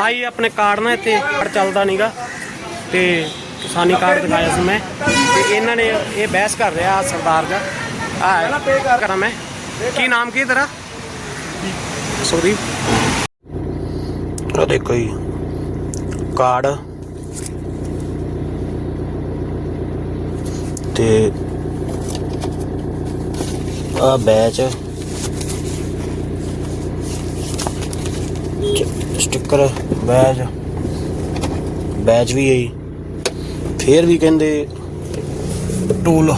ਭਾਈ ਆਪਣੇ ਕਾਰਡ ਨਾ ਇੱਥੇ ਚੱਲਦਾ ਨਹੀਂਗਾ ਤੇ ਕਿਸਾਨੀ ਕਾਰਡ ਦਿਖਾਇਆ ਸੀ ਮੈਂ। ਤੇ ਇਹਨਾਂ ਨੇ ਇਹ ਬਹਿਸ ਕਰ ਰਿਹਾ ਸਰਦਾਰ ਦਾ। ਆ ਕਰਾਂ ਮੈਂ। ਕੀ ਨਾਮ ਕੀ ਤੇਰਾ? ਸੁਖਦੀਪ ਆ ਦੇਖੋ ਜੀ। ਕਾਰਡ। ਤੇ ਆ ਬੈਚ। ਸਟicker ਬੈਜ ਬੈਜ ਵੀ ਹੈ ਜੀ। ਫੇਰ ਵੀ ਕਹਿੰਦੇ ਟੂਲ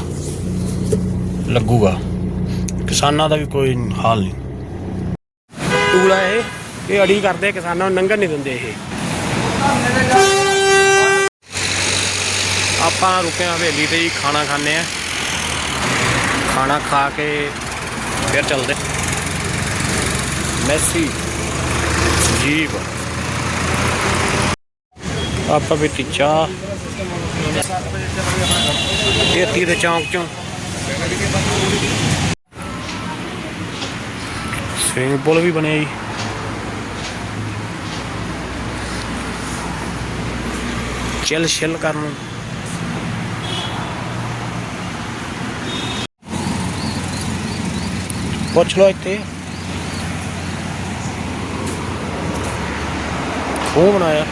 ਲੱਗੂਗਾ। ਕਿਸਾਨਾਂ ਦਾ ਵੀ ਕੋਈ ਹਾਲ ਨਹੀਂ। ਟੂਲ ਇਹ ਇਹ ਅੜੀ ਕਰਦੇ ਕਿਸਾਨਾਂ ਨੂੰ ਨੰਗਣ ਨਹੀਂ ਦਿੰਦੇ ਇਹ। ਆਪਾਂ ਰੁਕੇ ਆ ਹਵੇਲੀ ਤੇ ਜੀ, ਖਾਣਾ ਖਾਣੇ ਆ। ਖਾਣਾ ਖਾ ਕੇ ਫਿਰ ਚੱਲਦੇ। ਮੈਸੀ। ਜੀਬ ਆਪਾਂ ਵੀ ਚਾਹ ਇਹ ਤੀਰੇ ਚੌਂਕ ਚੋਂ ਸਵਿਮਿੰਗ ਪੂਲ ਵੀ ਬਣਿਆ ਜੀ ਚਿਲ ਛਿਲ ਕਰਨ ਨੂੰ ਪੁੱਛ ਲਓ ਇੱਥੇ ਉਹ ਬਣਾਇਆ।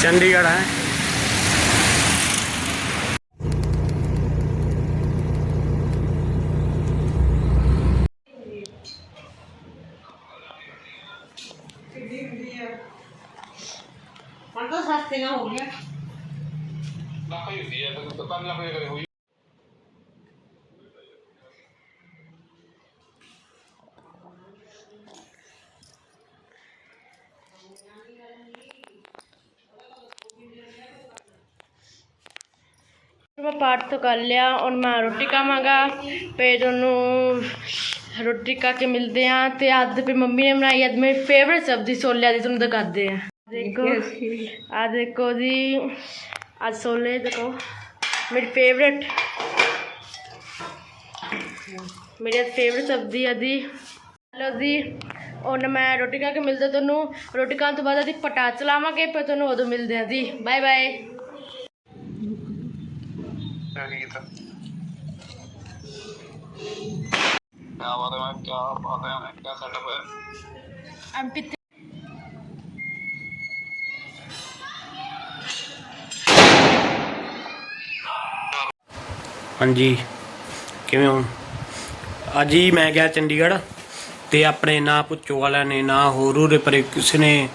ਚੰਡੀਗੜ੍ਹ ਗਏ ਸੀ ਚੰਡੀਗੜ੍ਹ ਹੈ ਹੁਣ ਤਾਂ ਸਸਤੀਆਂ ਹੋ ਗਈਆਂ। ਲੱਖ ਹੀ ਹੁੰਦੀ ਹੈ ਤਾਂ ਦੁਕਾਨ ਲੱਖ ਹੀ ਹੋਈ। ਮੈਂ ਪਾਠ ਤੋਂ ਕਰ ਲਿਆ ਔਰ ਮੈਂ ਰੋਟੀ ਖਾਵਾਂਗਾ ਫਿਰ ਉਹਨੂੰ ਰੋਟੀ ਖਾ ਕੇ ਮਿਲਦੇ ਆ ਤੇ ਅੱਜ ਫਿਰ ਮੰਮੀ ਨੇ ਬਣਾਈ ਅੱਜ ਮੇਰੀ ਫੇਵਰਿਟ ਸਬਜ਼ੀ ਛੋਲਿਆਂ ਦੀ ਤੁਹਾਨੂੰ ਦਿਖਾਦੇ ਆ। ਦੇਖੋ ਆ ਦੇਖੋ ਜੀ ਅੱਜ ਛੋਲੇ ਦੇਖੋ ਮੇਰੀ ਫੇਵਰਿਟ ਮੇਰੀ ਫੇਵਰਿਟ ਸਬਜ਼ੀ ਆ ਜੀ। ਲਓ ਜੀ ਹੁਣ ਮੈਂ ਰੋਟੀ ਖਾ ਕੇ ਮਿਲਦੇ ਤੁਹਾਨੂੰ। ਰੋਟੀ ਖਾਣ ਤੋਂ ਬਾਅਦ ਅਸੀਂ ਪਟਾ ਚਲਾਵਾਂਗੇ ਫਿਰ ਤੁਹਾਨੂੰ ਉਦੋਂ ਮਿਲਦੇ ਆ ਜੀ। ਬਾਏ ਬਾਏ ਸਹੀ ਕੀਤਾ क्या बात है मैं क्या बात है क्या सेटअप है I'm pit- ਹਾਂਜੀ ਕਿਵੇਂ ਹੋ ਅੱਜ ਹੀ ਮੈਂ ਗਿਆ ਚੰਡੀਗੜ੍ਹ ਤੇ ਆਪਣੇ ਨਾ ਪੁੱਚੋ ਵਾਲਿਆਂ ਨੇ ਨਾ ਹੋਰ ਉਹਦੇ ਪਰ ਕਿਸੇ ਨੇ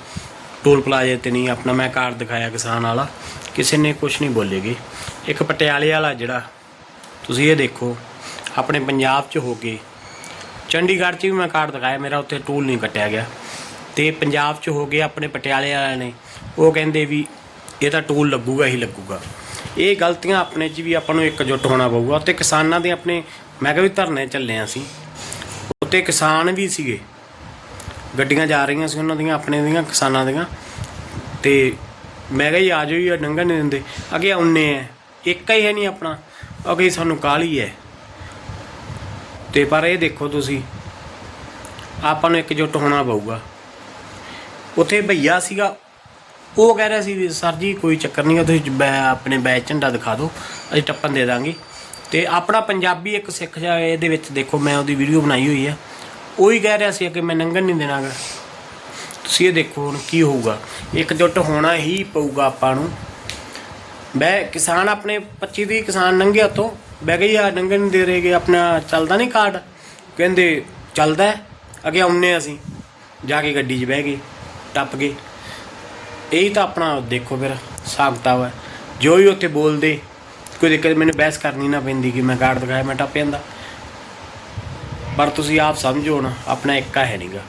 ਟੋਲ ਪਲਾਜ਼ੇ ਤੇ ਨਹੀਂ ਆਪਣਾ ਮੈਂ ਕਾਰਡ ਦਿਖਾਇਆ ਕਿਸਾਨ ਵਾਲਾ ਕਿਸੇ ਨੇ ਕੁਝ ਨਹੀਂ ਬੋਲੇਗੇ ਇੱਕ ਪਟਿਆਲੇ ਵਾਲਾ ਜਿਹੜਾ ਤੁਸੀਂ ਇਹ ਦੇਖੋ ਆਪਣੇ ਪੰਜਾਬ 'ਚ ਹੋ ਕੇ ਚੰਡੀਗੜ੍ਹ 'ਚ ਵੀ ਮੈਂ ਕਾਰਡ ਦਿਖਾਇਆ, ਮੇਰਾ ਉੱਥੇ ਟੂਲ ਨਹੀਂ ਕੱਟਿਆ ਗਿਆ। ਤੇ ਪੰਜਾਬ 'ਚ ਹੋ ਗਏ ਆਪਣੇ ਪਟਿਆਲੇ ਵਾਲਿਆਂ ਨੇ, ਉਹ ਕਹਿੰਦੇ ਵੀ ਇਹ ਤਾਂ ਟੂਲ ਲੱਗੂਗਾ ਹੀ ਲੱਗੂਗਾ। ਇਹ ਗਲਤੀਆਂ ਆਪਣੇ 'ਚ ਵੀ ਆਪਾਂ ਨੂੰ ਇਕਜੁੱਟ ਹੋਣਾ ਪਊਗਾ। ਤੇ ਕਿਸਾਨਾਂ ਦੇ ਆਪਣੇ, ਮੈਂ ਕਿਹਾ ਵੀ ਧਰਨੇ ਚੱਲੇ ਆ ਸੀ ਉੱਤੇ ਕਿਸਾਨ ਵੀ ਸੀਗੇ। ਗੱਡੀਆਂ ਜਾ ਰਹੀਆਂ ਸੀ ਉਹਨਾਂ ਦੀਆਂ, ਆਪਣੇ ਦੀਆਂ, ਕਿਸਾਨਾਂ ਦੀਆਂ। ਤੇ ਮੈਂ ਕਿਹਾ ਜੀ, ਆ ਜਾਓ ਜੀ ਨੰਗਾ ਨਹੀਂ ਦਿੰਦੇ। ਅੱਗੇ ਆਉਨੇ ਆ ਇੱਕ ਹੀ ਹੈ ਨਹੀਂ ਆਪਣਾ। ਅੱਗੇ ਸਾਨੂੰ ਕਾਹਲੀ ਹੈ ਤੇ ਪਰ ਇਹ ਦੇਖੋ ਤੁਸੀਂ, ਆਪਾਂ ਨੂੰ ਇਕਜੁੱਟ ਹੋਣਾ ਪਊਗਾ। ਉੱਥੇ ਭਈਆ ਸੀਗਾ, ਉਹ ਕਹਿ ਰਿਹਾ ਸੀ ਵੀ ਸਰ ਜੀ ਕੋਈ ਚੱਕਰ ਨਹੀਂ ਆ, ਤੁਸੀਂ ਬੈ- ਆਪਣੇ ਬੈਚ ਝੰਡਾ ਦਿਖਾ ਦਿਓ, ਅਸੀਂ ਟੱਪਣ ਦੇ ਦਾਂਗੇ। ਤੇ ਆਪਣਾ ਪੰਜਾਬੀ ਇੱਕ ਸਿੱਖ ਜਾ, ਇਹਦੇ ਵਿੱਚ ਦੇਖੋ ਮੈਂ ਉਹਦੀ ਵੀਡੀਓ ਬਣਾਈ ਹੋਈ ਆ। ਉਹ ਹੀ ਕਹਿ ਰਿਹਾ ਸੀ ਕਿ ਮੈਂ ਨੰਗਣ ਨਹੀਂ ਦੇਣਾਗਾ। ਤੁਸੀਂ ਇਹ ਦੇਖੋ ਹੁਣ ਕੀ ਹੋਊਗਾ। ਇੱਕ ਜੁੱਟ ਹੋਣਾ ਹੀ ਪਊਗਾ ਆਪਾਂ ਨੂੰ। ਬੈ ਕਿਸਾਨ, ਆਪਣੇ 25 ਦੀ ਕਿਸਾਨ ਨੰਗੇ ਹੱਥੋਂ ਬਹਿ ਗਈ ਯਾਰ ਨੰਗਣ ਨਹੀਂ ਦੇ ਰਹੇਗੇ ਆਪਣਾ ਚੱਲਦਾ ਨਹੀਂ ਕਾਰਡ? ਕਹਿੰਦੇ, ਚੱਲਦਾ ਹੈ। ਅੱਗੇ ਆਉਨੇ ਅਸੀਂ, ਜਾ ਕੇ ਗੱਡੀ 'ਚ ਬਹਿ ਗਏ, ਟੱਪ ਗਏ। ਇਹੀ ਤਾਂ ਆਪਣਾ ਦੇਖੋ ਫਿਰ ਸਾਖਤਾ ਵਾ ਜੋ ਹੀ ਉੱਥੇ ਬੋਲਦੇ, ਕੋਈ ਦਿੱਕਤ ਮੈਨੂੰ ਬਹਿਸ ਕਰਨੀ ਨਾ ਪੈਂਦੀ ਕਿ ਮੈਂ ਕਾਰਡ ਦਿਖਾਇਆ, ਮੈਂ ਟੱਪ ਜਾਂਦਾ। ਪਰ ਤੁਸੀਂ ਆਪ ਸਮਝੋ ਨਾ, ਆਪਣਾ ਇੱਕਾ ਹੈ ਨਹੀਂਗਾ